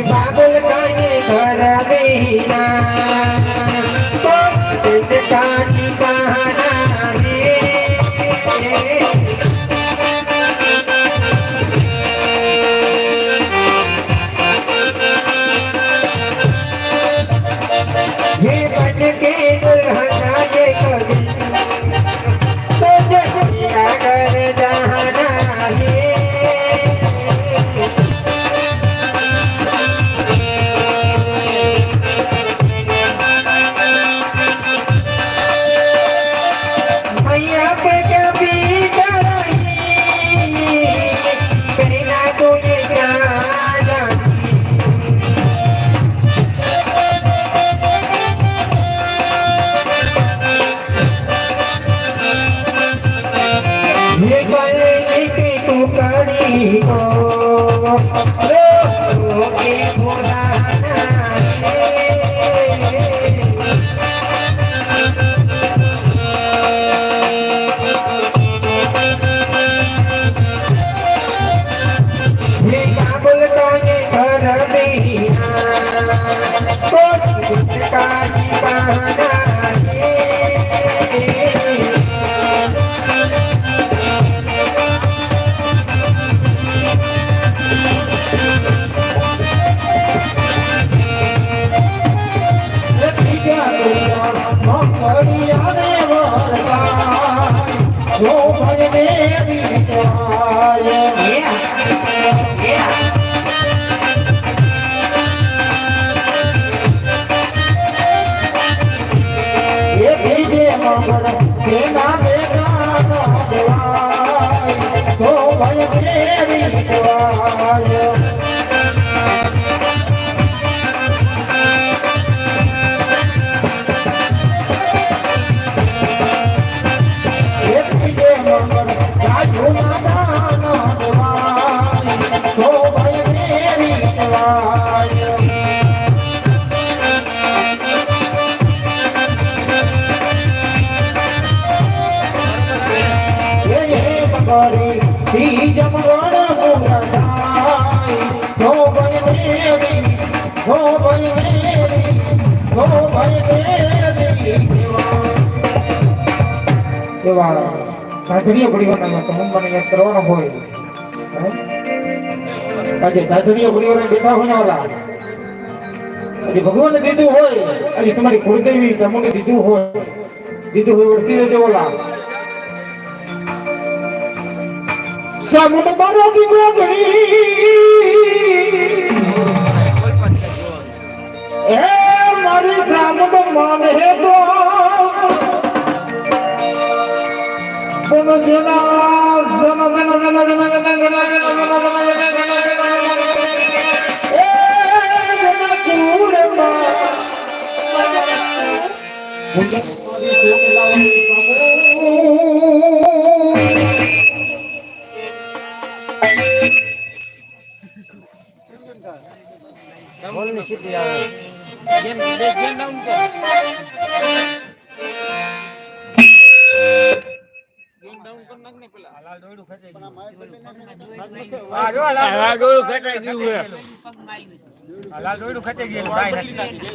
બાબુલ કાની ઘર ગઈના કાની amigo. શોભન દેવી Yeah. ભય દેવી એવા સાધરીય પરિવારના તમને મને યાદ કરવાનો હોય. હે? આજે સાધરીય પરિવારને બેઠા હોય ઓલા. આજે ભગવાને દીધું હોય. આજે તમારી કુળદેવી ચામુંડે દીધું હોય. દીધું હોય વળતી રહેજો ઓલા. জগৎ বড় বিগড়ি এ মরি গ্রাম মন হে কোন জনা জনা জনা জনা জনা জনা জনা জনা Thank you. બોલની સીટી આવે ગેમ ગેમ ડાઉન કર ગેમ ડાઉન કર નાખ ને પેલા હલાલ દોડું ખટાઈ ગયું આ જો હલાલ દોડું ખટાઈ ગયું હે હલાલ દોડું ખટાઈ ગયું ભાઈ નાખી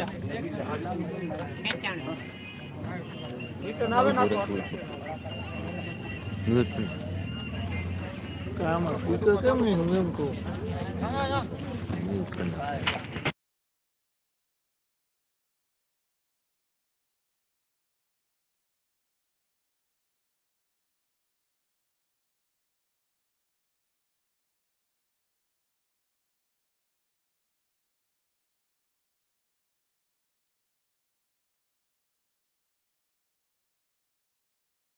રિટર્ન આવે ના તો નથી આમાં પૂછો કેમ નહીં હું એમ કહું